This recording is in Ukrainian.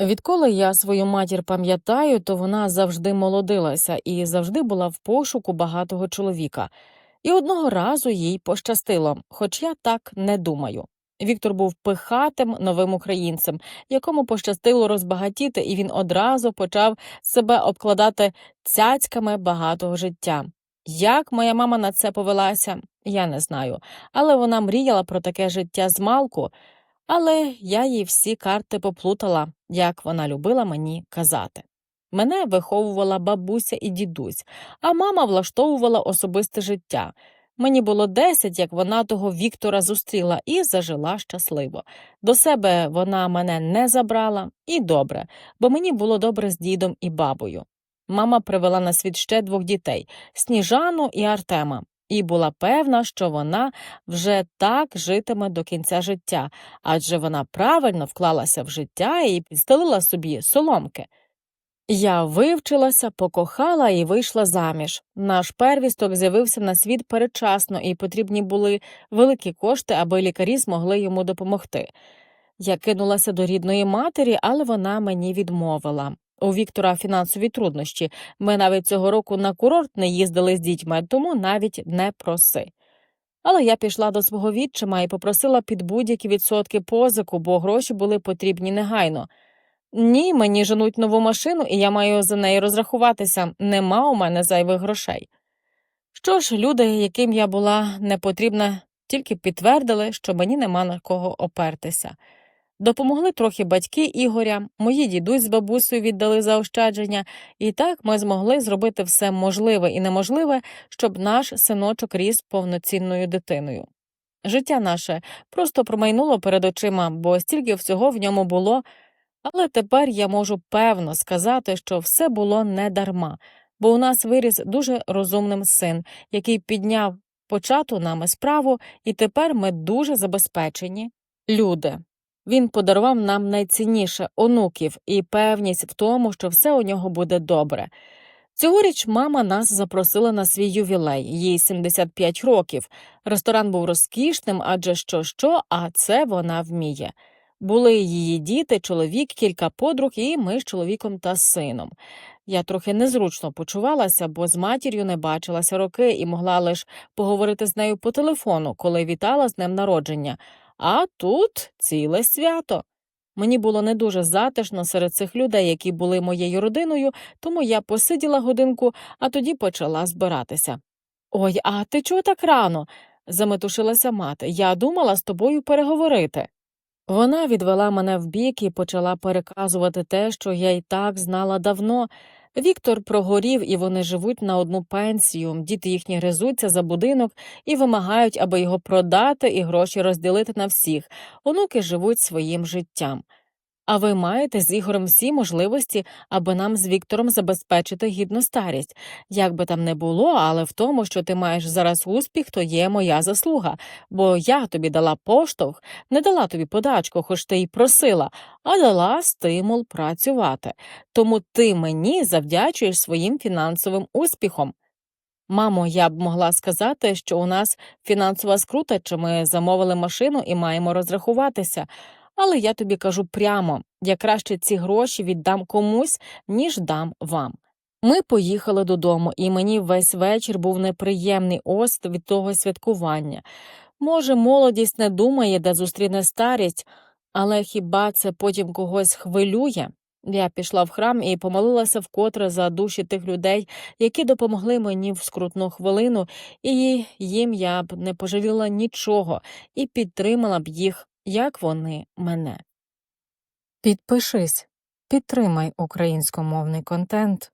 Відколи я свою матір пам'ятаю, то вона завжди молодилася і завжди була в пошуку багатого чоловіка. І одного разу їй пощастило, хоч я так не думаю. Віктор був пихатим новим українцем, якому пощастило розбагатіти, і він одразу почав себе обкладати цяцьками багатого життя. Як моя мама на це повелася, я не знаю, але вона мріяла про таке життя з малку, але я їй всі карти поплутала, як вона любила мені казати. Мене виховувала бабуся і дідусь, а мама влаштовувала особисте життя. Мені було десять, як вона того Віктора зустріла і зажила щасливо. До себе вона мене не забрала, і добре, бо мені було добре з дідом і бабою. Мама привела на світ ще двох дітей Сніжану і Артема, і була певна, що вона вже так житиме до кінця життя, адже вона правильно вклалася в життя і підстелила собі соломки. Я вивчилася, покохала і вийшла заміж. Наш первісток з'явився на світ передчасно, і потрібні були великі кошти, аби лікарі змогли йому допомогти. Я кинулася до рідної матері, але вона мені відмовила. У Віктора фінансові труднощі. Ми навіть цього року на курорт не їздили з дітьми, тому навіть не проси. Але я пішла до свого відчима і попросила під будь-які відсотки позику, бо гроші були потрібні негайно. Ні, мені женуть нову машину, і я маю за неї розрахуватися. Нема у мене зайвих грошей. Що ж, люди, яким я була не потрібна, тільки підтвердили, що мені нема на кого опертися. Допомогли трохи батьки Ігоря, мої дідусь з бабусею віддали заощадження, і так ми змогли зробити все можливе і неможливе, щоб наш синочок ріс повноцінною дитиною. Життя наше просто промайнуло перед очима, бо стільки всього в ньому було, але тепер я можу певно сказати, що все було не дарма, бо у нас виріс дуже розумним син, який підняв почату нами справу, і тепер ми дуже забезпечені люди. Він подарував нам найцінніше онуків і певність в тому, що все у нього буде добре. Цьогоріч мама нас запросила на свій ювілей, їй 75 років. Ресторан був розкішним, адже що що, а це вона вміє. Були її діти, чоловік, кілька подруг, і ми з чоловіком та сином. Я трохи незручно почувалася, бо з матір'ю не бачилася роки і могла лише поговорити з нею по телефону, коли вітала з днем народження. А тут ціле свято. Мені було не дуже затишно серед цих людей, які були моєю родиною, тому я посиділа годинку, а тоді почала збиратися. Ой, а ти чого так рано? заметушилася мати. Я думала з тобою переговорити. Вона відвела мене вбік і почала переказувати те, що я й так знала давно. Віктор прогорів, і вони живуть на одну пенсію. Діти їхні гризуться за будинок і вимагають, аби його продати і гроші розділити на всіх. Онуки живуть своїм життям. А ви маєте з Ігорем всі можливості, аби нам з Віктором забезпечити гідну старість. Як би там не було, але в тому, що ти маєш зараз успіх, то є моя заслуга, бо я тобі дала поштовх, не дала тобі подачку, хоч ти й просила, а дала стимул працювати. Тому ти мені завдячуєш своїм фінансовим успіхом. Мамо, я б могла сказати, що у нас фінансова скрута, чи ми замовили машину і маємо розрахуватися. Але я тобі кажу прямо я краще ці гроші віддам комусь, ніж дам вам. Ми поїхали додому, і мені весь вечір був неприємний ост від того святкування. Може, молодість не думає, де зустріне старість, але хіба це потім когось хвилює? Я пішла в храм і помолилася вкотре за душі тих людей, які допомогли мені в скрутну хвилину, і їм я б не пожаліла нічого і підтримала б їх як вони мене. Підпишись, підтримай українськомовний контент.